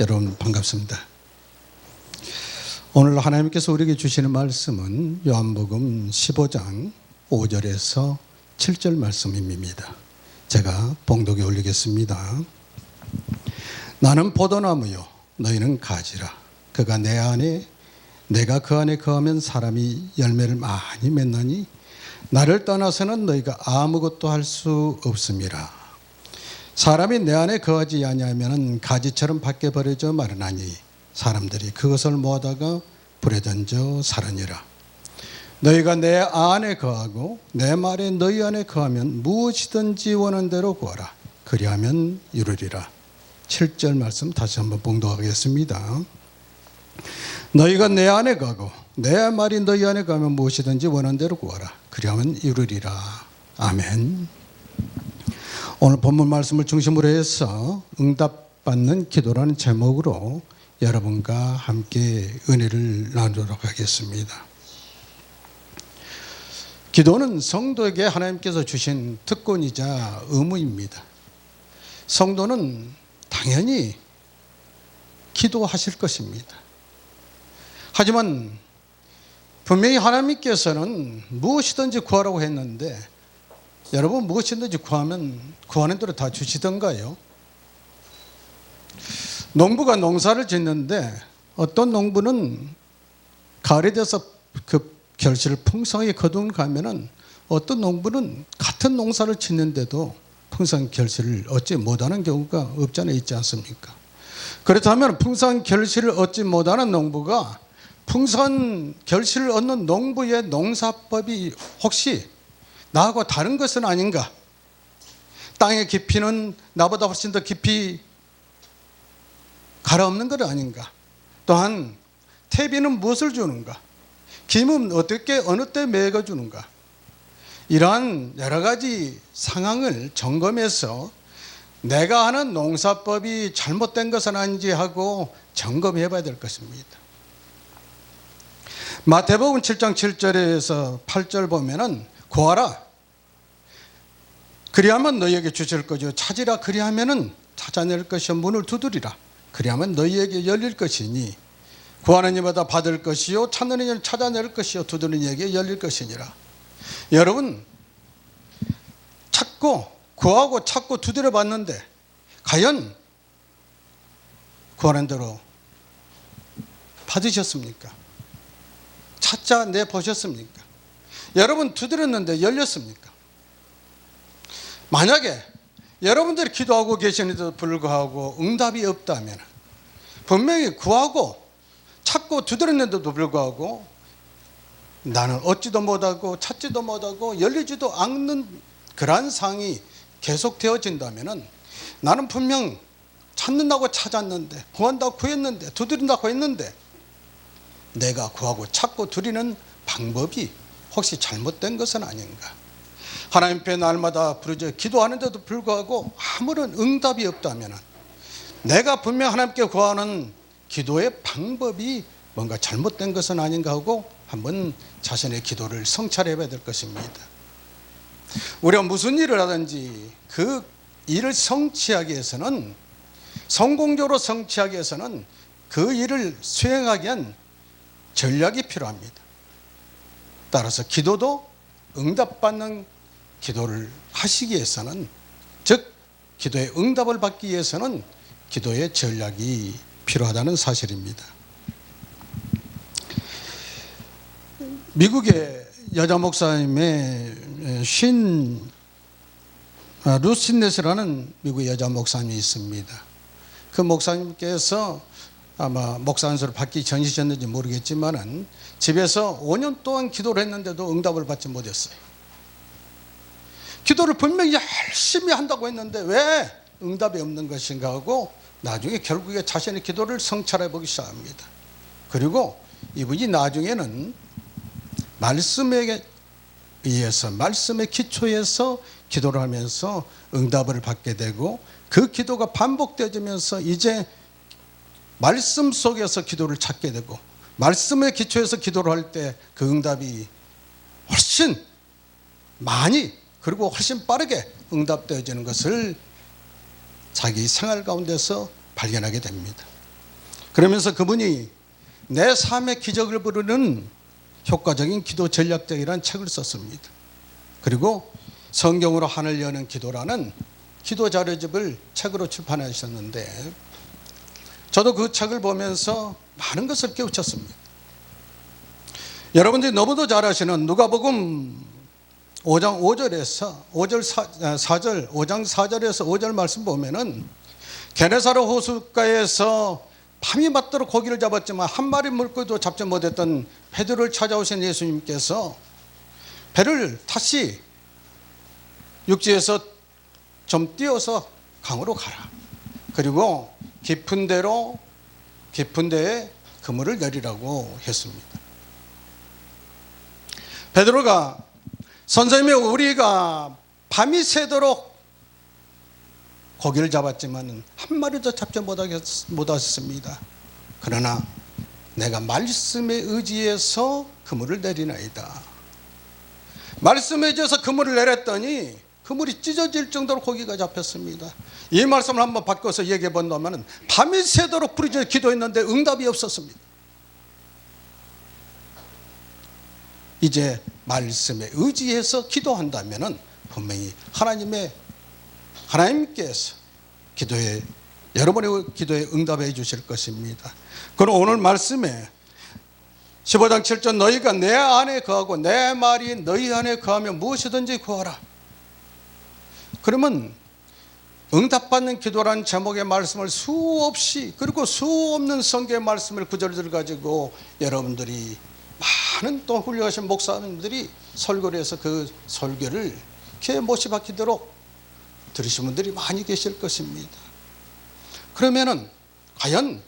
여러분 반갑습니다. 오늘 하나님께서 우리에게 주시는 말씀은 요한복음 15장 5절에서 7절 말씀입니다. 제가 봉독에 올리겠습니다. 나는 포도나무요 너희는 가지라 그가 내 안에 내가 그 안에 거하면 사람이 열매를 많이 맺나니 나를 떠나서는 너희가 아무것도 할 수 없음이라 사람이 내 안에 거하지 아니하면 가지처럼 밖에 버려져 마르나니 사람들이 그것을 모아다가 불에 던져 사르니라. 너희가 내 안에 거하고 내 말에 너희 안에 거하면 무엇이든지 원하는 대로 구하라. 그리하면 이루리라. 7절 말씀 다시 한번 봉독하겠습니다. 너희가 내 안에 가고 내 말이 너희 안에 가면 무엇이든지 원하는 대로 구하라. 그리하면 이루리라. 아멘 오늘 본문 말씀을 중심으로 해서 응답받는 기도라는 제목으로 여러분과 함께 은혜를 나누도록 하겠습니다. 기도는 성도에게 하나님께서 주신 특권이자 의무입니다. 성도는 당연히 기도하실 것입니다. 하지만 분명히 하나님께서는 무엇이든지 구하라고 했는데 여러분 무엇이든지 구하면 구하는 대로 다 주시던가요? 농부가 농사를 짓는데 어떤 농부는 가을에 돼서 그 결실을 풍성하게 거둔 가면은 어떤 농부는 같은 농사를 짓는데도 풍성 결실을 얻지 못하는 경우가 없잖아 있지 않습니까? 그렇다면 풍성 결실을 얻지 못하는 농부가 풍성한 결실을 얻는 농부의 농사법이 혹시 나하고 다른 것은 아닌가? 땅의 깊이는 나보다 훨씬 더 깊이 갈아엎는 것 아닌가? 또한 태비는 무엇을 주는가? 김은 어떻게 어느 때 매겨 주는가? 이러한 여러 가지 상황을 점검해서 내가 하는 농사법이 잘못된 것은 아닌지 하고 점검해 봐야 될 것입니다. 마태복음 7장 7절에서 8절 보면은 구하라. 그리하면 너희에게 주실 거죠. 찾으라. 그리하면은 찾아낼 것이요. 문을 두드리라. 그리하면 너희에게 열릴 것이니 구하는 이마다 받을 것이요. 찾는 이를 찾아낼 것이요. 두드리는 이에게 열릴 것이니라. 여러분 찾고 구하고 찾고 두드려 봤는데 과연 구하는 대로 받으셨습니까? 찾자 내 보셨습니까? 여러분 두드렸는데 열렸습니까? 만약에 여러분들이 기도하고 계시는데도 불구하고 응답이 없다면 분명히 구하고 찾고 두드렸는데도 불구하고 나는 얻지도 못하고 찾지도 못하고 열리지도 않는 그러한 상이 계속 되어진다면 나는 분명 찾는다고 찾았는데 구한다고 구했는데 두드린다고 했는데 내가 구하고 찾고 두리는 방법이 혹시 잘못된 것은 아닌가? 하나님 앞에 날마다 부르짖어 기도하는데도 불구하고 아무런 응답이 없다면 내가 분명 하나님께 구하는 기도의 방법이 뭔가 잘못된 것은 아닌가 하고 한번 자신의 기도를 성찰해 봐야 될 것입니다. 우리가 무슨 일을 하든지 그 일을 성취하기 위해서는 성공적으로 성취하기 위해서는 그 일을 수행하기 위한 전략이 필요합니다. 따라서 기도도 응답받는 기도를 하시기 위해서는 즉 기도의 응답을 받기 위해서는 기도의 전략이 필요하다는 사실입니다. 미국의 여자 목사님의 신 아, 루신넷이라는 미국의 여자 목사님이 있습니다. 그 목사님께서 아마 목사 안수를 받기 전이셨는지 모르겠지만은 집에서 5년 동안 기도를 했는데도 응답을 받지 못했어요. 기도를 분명히 열심히 한다고 했는데 왜 응답이 없는 것인가 하고 나중에 결국에 자신의 기도를 성찰해 보기 시작합니다. 그리고 이분이 나중에는 말씀에 의해서 말씀의 기초에서 기도를 하면서 응답을 받게 되고 그 기도가 반복되면서 이제 말씀 속에서 기도를 찾게 되고 말씀의 기초에서 기도를 할 때 그 응답이 훨씬 많이 그리고 훨씬 빠르게 응답되어지는 것을 자기 생활 가운데서 발견하게 됩니다. 그러면서 그분이 내 삶의 기적을 부르는 효과적인 기도 전략적이라는 책을 썼습니다. 그리고 성경으로 하늘 여는 기도라는 기도 자료집을 책으로 출판하셨는데 저도 그 책을 보면서 많은 것을 깨우쳤습니다. 여러분들이 너무도 잘 아시는 누가복음 5장 5절에서 5절 4, 절 5장 4절에서 5절 말씀 보면은 게네사르 호숫가에서 밤이 맞도록 고기를 잡았지만 한 마리 물고기도 잡지 못했던 베드로를 찾아오신 예수님께서 배를 다시 육지에서 좀 띄어서 강으로 가라. 그리고 깊은 데로 깊은 데에 그물을 내리라고 했습니다. 베드로가 선생님이 우리가 밤이 새도록 고기를 잡았지만 한 마리도 잡지 못하셨습니다. 그러나 내가 말씀에 의지해서 그물을 내리나이다. 말씀에 의지해서 그물을 내렸더니 그물이 찢어질 정도로 고기가 잡혔습니다. 이 말씀을 한번 바꿔서 얘기해 본다면 밤이 새도록 부르짖어 기도했는데 응답이 없었습니다. 이제 말씀에 의지해서 기도한다면 분명히 하나님의 하나님께서 기도에 여러분의 기도에 응답해 주실 것입니다. 그럼 오늘 말씀에 15장 7절 너희가 내 안에 거하고 내 말이 너희 안에 거하면 무엇이든지 구하라. 그러면 응답받는 기도라는 제목의 말씀을 수없이 그리고 수없는 성경의 말씀을 구절들을 가지고 여러분들이 많은 또 훌륭하신 목사님들이 설교를 해서 그 설교를 귀에 못이 박히도록 들으신 분들이 많이 계실 것입니다. 그러면은 과연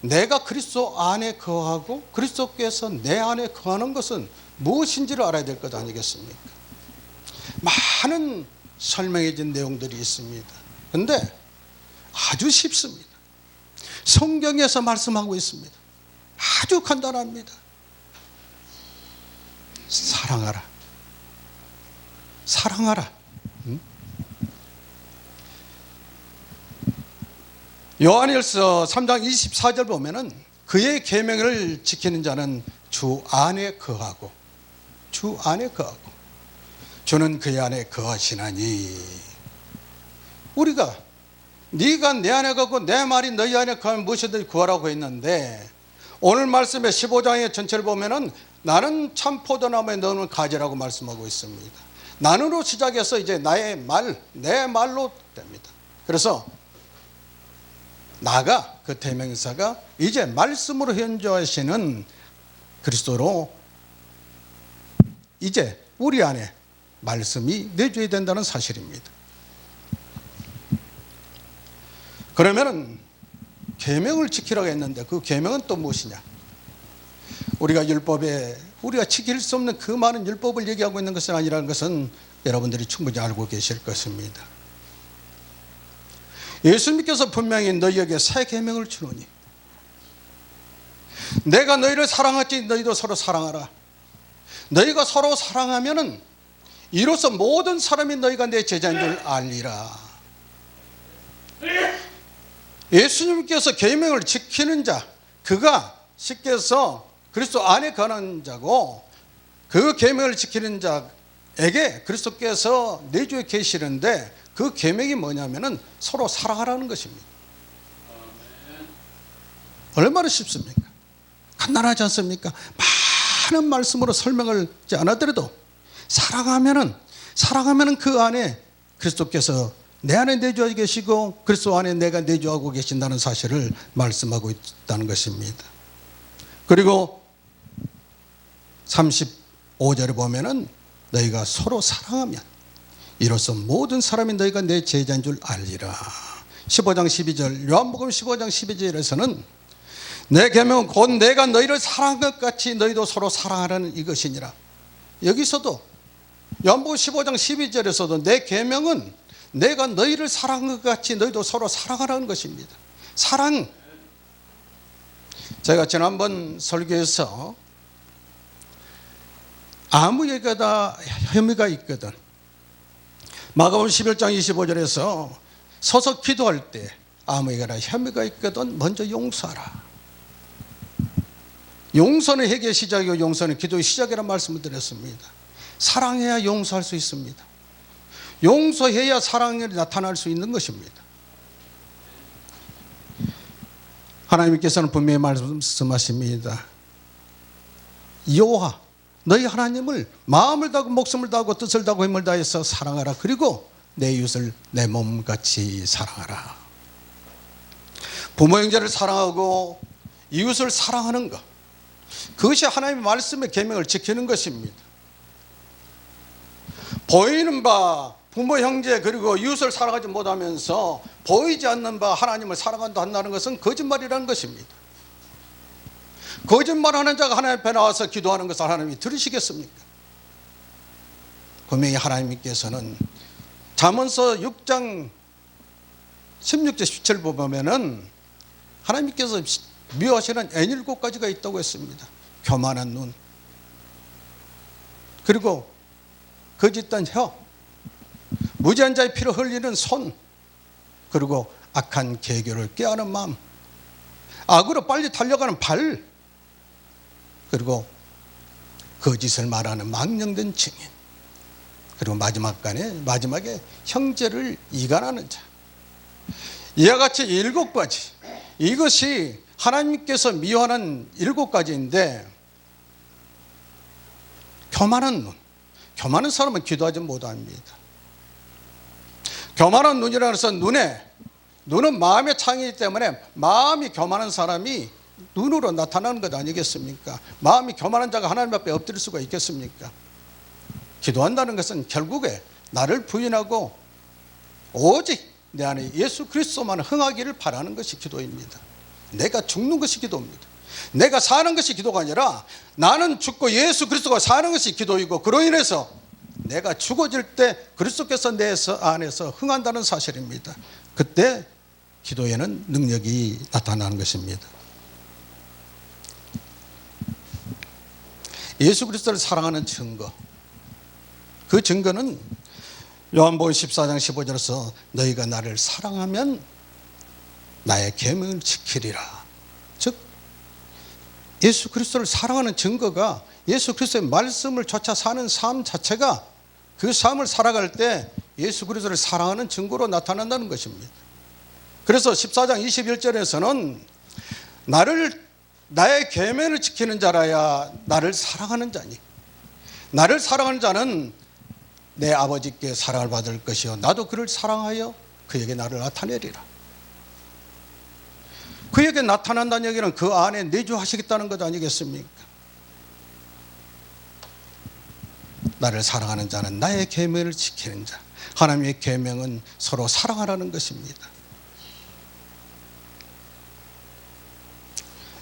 내가 그리스도 안에 거하고 그리스도께서 내 안에 거하는 것은 무엇인지를 알아야 될 것 아니겠습니까? 많은 설명해진 내용들이 있습니다. 근데 아주 쉽습니다. 성경에서 말씀하고 있습니다. 아주 간단합니다. 사랑하라. 사랑하라. 응? 요한일서 3장 24절 보면은 그의 계명을 지키는 자는 주 안에 거하고 주 안에 거하고 주는 그의 안에 거하시나니 우리가 네가 내 안에 거고 내 말이 너희 안에 거하면 무엇이든지 구하라고 했는데 오늘 말씀의 15장의 전체를 보면은 나는 참 포도나무에 너는 가지라고 말씀하고 있습니다. 나는으로 시작해서 이제 나의 말, 내 말로 됩니다. 그래서 나가 그 대명사가 이제 말씀으로 현조하시는 그리스도로 이제 우리 안에 말씀이 내줘야 된다는 사실입니다. 그러면은 계명을 지키라고 했는데 그 계명은 또 무엇이냐? 우리가 율법에 우리가 지킬 수 없는 그 많은 율법을 얘기하고 있는 것은 아니라는 것은 여러분들이 충분히 알고 계실 것입니다. 예수님께서 분명히 너희에게 새 계명을 주노니 내가 너희를 사랑하지 너희도 서로 사랑하라. 너희가 서로 사랑하면은 이로써 모든 사람이 너희가 내 제자인 줄 알리라. 예수님께서 계명을 지키는 자, 그가 쉽게 해서 그리스도 안에 거하는 자고 그 계명을 지키는 자에게 그리스도께서 내주에 계시는데 그 계명이 뭐냐면은 서로 사랑하라는 것입니다. 얼마나 쉽습니까? 간단하지 않습니까? 많은 말씀으로 설명을 하지 않았더라도 사랑하면은 사랑하면은 그 안에 그리스도께서 내 안에 내주어 계시고 그리스도 안에 내가 내주하고 계신다는 사실을 말씀하고 있다는 것입니다. 그리고 35절에 보면은 너희가 서로 사랑하면 이로써 모든 사람이 너희가 내 제자인 줄 알리라. 15장 12절 요한복음 15장 12절에서는 내 계명은 곧 내가 너희를 사랑한 것 같이 너희도 서로 사랑하라는 이것이니라. 여기서도 요한복음 15장 12절에서도 내 계명은 내가 너희를 사랑한 것 같이 너희도 서로 사랑하라는 것입니다. 사랑. 제가 지난번 설교에서 아무 얘기가 혐의가 있거든. 마가복음 11장 25절에서 서서 기도할 때 아무에게나 혐의가 있거든 먼저 용서하라. 용서는 회개의 시작이고 용서는 기도의 시작이라는 말씀을 드렸습니다. 사랑해야 용서할 수 있습니다. 용서해야 사랑이 나타날 수 있는 것입니다. 하나님께서는 분명히 말씀하십니다. 여호와 너희 하나님을 마음을 다하고 목숨을 다하고 뜻을 다하고 힘을 다해서 사랑하라. 그리고 내 이웃을 내 몸같이 사랑하라. 부모 형제를 사랑하고 이웃을 사랑하는 것. 그것이 하나님의 말씀의 계명을 지키는 것입니다. 보이는 바 부모 형제 그리고 이웃을 사랑하지 못하면서 보이지 않는 바 하나님을 사랑한다 한다는 것은 거짓말이라는 것입니다. 거짓말하는 자가 하나님 앞에 나와서 기도하는 것을 하나님이 들으시겠습니까? 분명히 하나님께서는 잠언서 6장 16절 17절 보면은 하나님께서 미워하시는 N7 가지가 있다고 했습니다. 교만한 눈, 그리고 거짓된 혀, 무지한 자의 피를 흘리는 손, 그리고 악한 계교를 깨하는 마음, 악으로 빨리 달려가는 발, 그리고 거짓을 말하는 망령된 증인, 그리고 마지막 간에 마지막에 형제를 이간하는 자. 이와 같이 일곱 가지. 이것이 하나님께서 미워하는 일곱 가지인데 교만한 눈. 교만한 사람은 기도하지 못합니다. 교만한 눈이라는 것은 눈에 눈은 마음의 창이기 때문에 마음이 교만한 사람이 눈으로 나타나는 것 아니겠습니까? 마음이 교만한 자가 하나님 앞에 엎드릴 수가 있겠습니까? 기도한다는 것은 결국에 나를 부인하고 오직 내 안에 예수 그리스도만 흥하기를 바라는 것이 기도입니다. 내가 죽는 것이 기도입니다. 내가 사는 것이 기도가 아니라 나는 죽고 예수 그리스도가 사는 것이 기도이고 그로 인해서 내가 죽어질 때 그리스도께서 내 안에서 흥한다는 사실입니다. 그때 기도에는 능력이 나타나는 것입니다. 예수 그리스도를 사랑하는 증거. 그 증거는 요한복음 14장 15절에서 너희가 나를 사랑하면 나의 계명을 지키리라. 즉 예수 그리스도를 사랑하는 증거가 예수 그리스도의 말씀을 쫓아 사는 삶 자체가 그 삶을 살아갈 때 예수 그리스도를 사랑하는 증거로 나타난다는 것입니다. 그래서 14장 21절에서는 나를 나의 계명을 지키는 자라야 나를 사랑하는 자니 나를 사랑하는 자는 내 아버지께 사랑을 받을 것이요 나도 그를 사랑하여 그에게 나를 나타내리라. 그에게 나타난다는 얘기는 그 안에 내주하시겠다는 것 아니겠습니까? 나를 사랑하는 자는 나의 계명을 지키는 자. 하나님의 계명은 서로 사랑하라는 것입니다.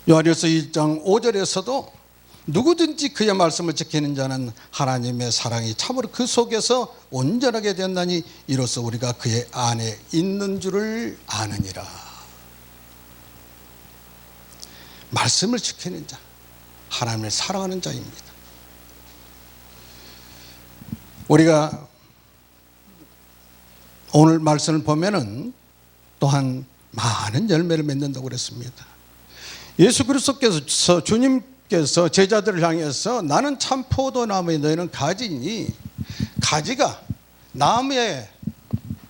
요한일서 1장 5절에서도 누구든지 그의 말씀을 지키는 자는 하나님의 사랑이 참으로 그 속에서 온전하게 된다니 이로써 우리가 그의 안에 있는 줄을 아느니라. 말씀을 지키는 자, 하나님을 사랑하는 자입니다. 우리가 오늘 말씀을 보면은 또한 많은 열매를 맺는다고 그랬습니다. 예수 그리스도께서 주님께서 제자들을 향해서 나는 참 포도나무에 너희는 가지니 가지가 나무에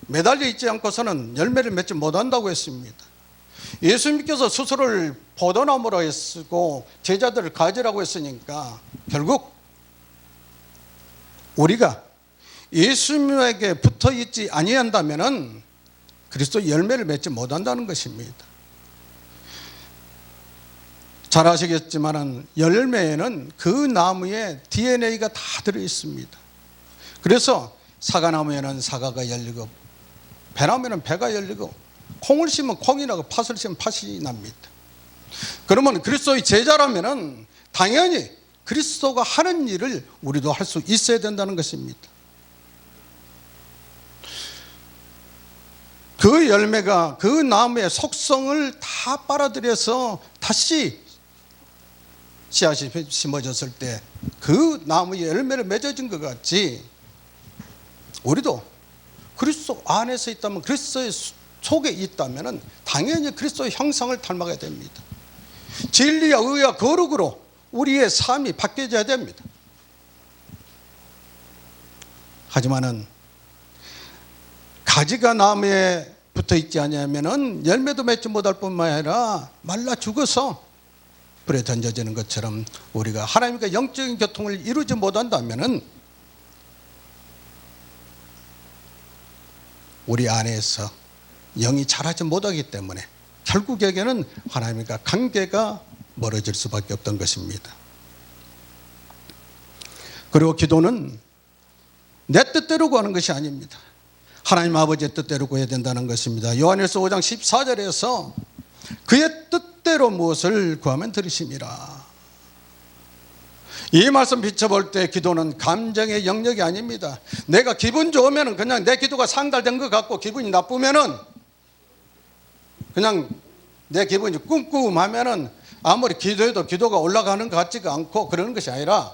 매달려 있지 않고서는 열매를 맺지 못한다고 했습니다. 예수님께서 스스로를 포도나무로 했고 제자들을 가지라고 했으니까 결국 우리가 예수님에게 붙어 있지 아니한다면은 그리스도 열매를 맺지 못한다는 것입니다. 잘 아시겠지만은 열매에는 그 나무에 DNA가 다 들어 있습니다. 그래서 사과나무에는 사과가 열리고 배나무에는 배가 열리고 콩을 심으면 콩이 나고 팥을 심으면 팥이 납니다. 그러면 그리스도의 제자라면은 당연히 그리스도가 하는 일을 우리도 할 수 있어야 된다는 것입니다. 그 열매가 그 나무의 속성을 다 빨아들여서 다시 씨앗이 심어졌을 때 그 나무의 열매를 맺어진 것 같이 우리도 그리스도 안에서 있다면 그리스도의 속에 있다면 당연히 그리스도의 형상을 닮아가야 됩니다. 진리와 의와 거룩으로 우리의 삶이 바뀌어져야 됩니다. 하지만은 가지가 나무에 붙어 있지 않으면은 열매도 맺지 못할 뿐만 아니라 말라 죽어서 불에 던져지는 것처럼 우리가 하나님과 영적인 교통을 이루지 못한다면은 우리 안에서 영이 자라지 못하기 때문에 결국에는 하나님과 관계가 멀어질 수밖에 없던 것입니다. 그리고 기도는 내 뜻대로 구하는 것이 아닙니다. 하나님 아버지의 뜻대로 구해야 된다는 것입니다. 요한일서 5장 14절에서 그의 뜻 대로 무엇을 구하면 들으심이라. 이 말씀 비춰볼 때 기도는 감정의 영역이 아닙니다. 내가 기분 좋으면 그냥 내 기도가 상달된 것 같고 기분이 나쁘면은 그냥 내 기분이 꿍꿍하면은 아무리 기도해도 기도가 올라가는 것 같지가 않고 그러는 것이 아니라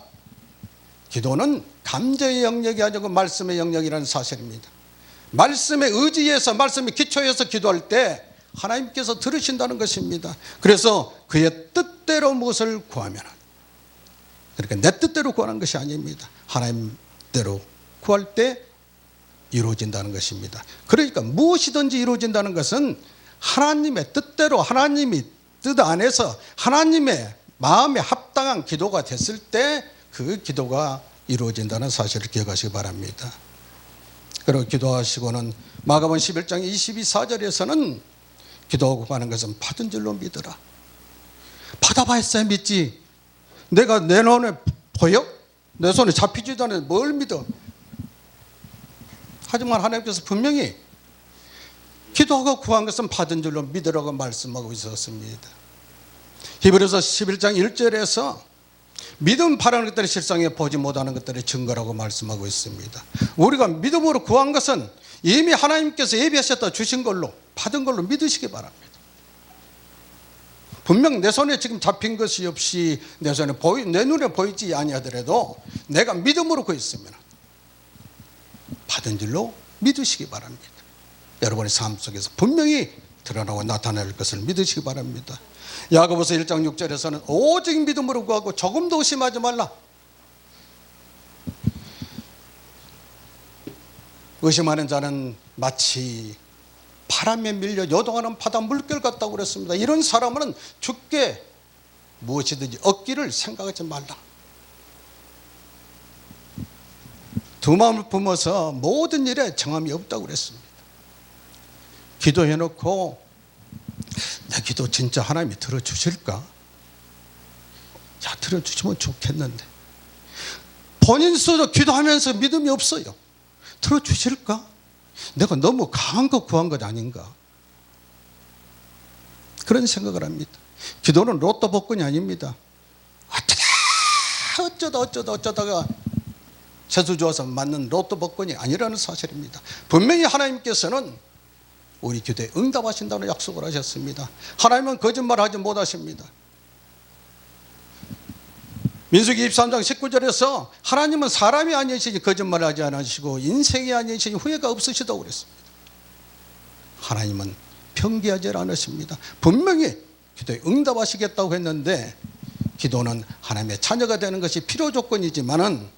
기도는 감정의 영역이 아니고 말씀의 영역이라는 사실입니다. 말씀에 의지해서 말씀에 기초해서 기도할 때 하나님께서 들으신다는 것입니다. 그래서 그의 뜻대로 무엇을 구하면 그러니까 내 뜻대로 구하는 것이 아닙니다. 하나님대로 구할 때 이루어진다는 것입니다. 그러니까 무엇이든지 이루어진다는 것은 하나님의 뜻대로 하나님이 뜻 안에서 하나님의 마음에 합당한 기도가 됐을 때 그 기도가 이루어진다는 사실을 기억하시기 바랍니다. 그리고 기도하시고는 마가본 11장 22사절에서는 기도하고 하는 것은 받은 줄로 믿어라. 받아봐야 믿지. 내가 내 눈에 보여? 내 손에 잡히지도 않는데 뭘 믿어? 하지만 하나님께서 분명히 기도하고 구한 것은 받은 줄로 믿으라고 말씀하고 있었습니다. 히브리서 11장 1절에서 믿음 바라는 것들이 실상에 보지 못하는 것들의 증거라고 말씀하고 있습니다. 우리가 믿음으로 구한 것은 이미 하나님께서 예비하셨다 주신 걸로 받은 걸로 믿으시기 바랍니다. 분명 내 손에 지금 잡힌 것이 없이 내 손에 보이 내 눈에 보이지 아니하더라도 내가 믿음으로 구했으면 받은 줄로 믿으시기 바랍니다. 여러분의 삶 속에서 분명히 드러나고 나타날 것을 믿으시기 바랍니다. 야고보서 1장 6절에서는 오직 믿음으로 구하고 조금도 의심하지 말라. 의심하는 자는 마치 바람에 밀려 요동하는 바다 물결 같다고 그랬습니다. 이런 사람은 죽게 무엇이든지 얻기를 생각하지 말라. 두 마음을 품어서 모든 일에 정함이 없다고 그랬습니다. 기도해 놓고 내 기도 진짜 하나님이 들어주실까? 야, 들어주시면 좋겠는데. 본인 스스로 기도하면서 믿음이 없어요. 들어주실까? 내가 너무 강한 거 구한 것 아닌가? 그런 생각을 합니다. 기도는 로또 복권이 아닙니다. 어쩌다, 어쩌다, 어쩌다, 어쩌다가 재수 좋아서 맞는 로또 복권이 아니라는 사실입니다. 분명히 하나님께서는 우리 기도에 응답하신다는 약속을 하셨습니다. 하나님은 거짓말하지 못하십니다. 민수기 23장 19절에서 하나님은 사람이 아니시니 거짓말 하지 않으시고 인생이 아니시니 후회가 없으시다고 그랬습니다. 하나님은 편기하지 않으십니다. 분명히 기도에 응답하시겠다고 했는데 기도는 하나님의 자녀가 되는 것이 필요 조건이지만은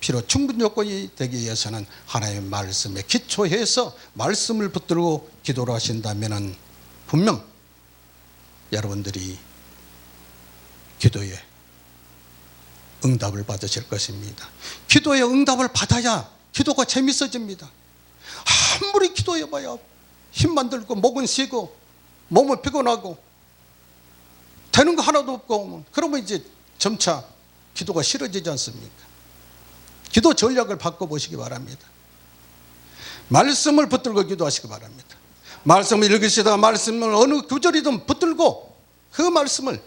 필요 충분 조건이 되기 위해서는 하나님의 말씀에 기초해서 말씀을 붙들고 기도를 하신다면은 분명 여러분들이 기도에 응답을 받으실 것입니다. 기도에 응답을 받아야 기도가 재밌어집니다. 아무리 기도해봐야 힘만 들고 목은 쉬고 몸은 피곤하고 되는 거 하나도 없고 그러면 이제 점차 기도가 싫어지지 않습니까? 기도 전략을 바꿔보시기 바랍니다. 말씀을 붙들고 기도하시기 바랍니다. 말씀을 읽으시다가 말씀을 어느 구절이든 붙들고 그 말씀을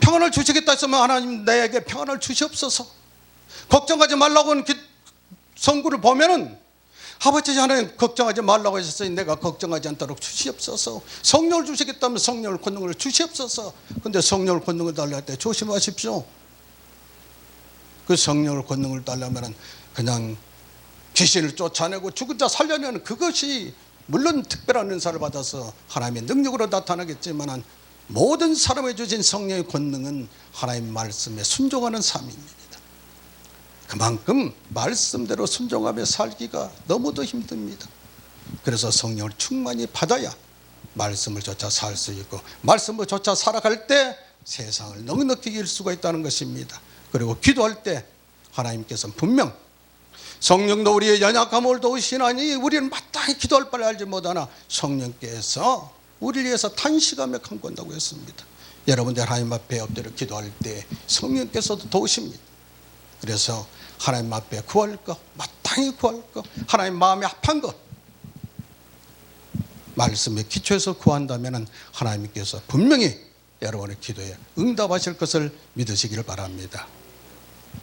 평안을 주시겠다 했으면 하나님 내게 평안을 주시옵소서. 걱정하지 말라고 하는 성구를 보면은 아버지 하나님 걱정하지 말라고 하셨으니 내가 걱정하지 않도록 주시옵소서. 성령을 주시겠다면 성령을 권능을 주시옵소서. 근데 성령을 권능을 달라 할때 조심하십시오. 그 성령을 권능을 달라면 그냥 귀신을 쫓아내고 죽은 자 살려내는 그것이 물론 특별한 은사를 받아서 하나님의 능력으로 나타나겠지만 모든 사람에 주신 성령의 권능은 하나님 말씀에 순종하는 삶입니다. 그만큼 말씀대로 순종하며 살기가 너무도 힘듭니다. 그래서 성령을 충만히 받아야 말씀을 쫓아 살수 있고 말씀을 쫓아 살아갈 때 세상을 넉넉히 이길 수가 있다는 것입니다. 그리고 기도할 때 하나님께서는 분명 성령도 우리의 연약함을 도우시나니 우리는 마땅히 기도할 바를 알지 못하나 성령께서 우리를 위해서 탄식하며 강권다고 했습니다. 여러분들 하나님 앞에 엎드려 기도할 때 성령께서도 도우십니다. 그래서 하나님 앞에 구할 것, 마땅히 구할 것, 하나님 마음에 합한 것, 말씀에 기초해서 구한다면 하나님께서 분명히 여러분의 기도에 응답하실 것을 믿으시기를 바랍니다.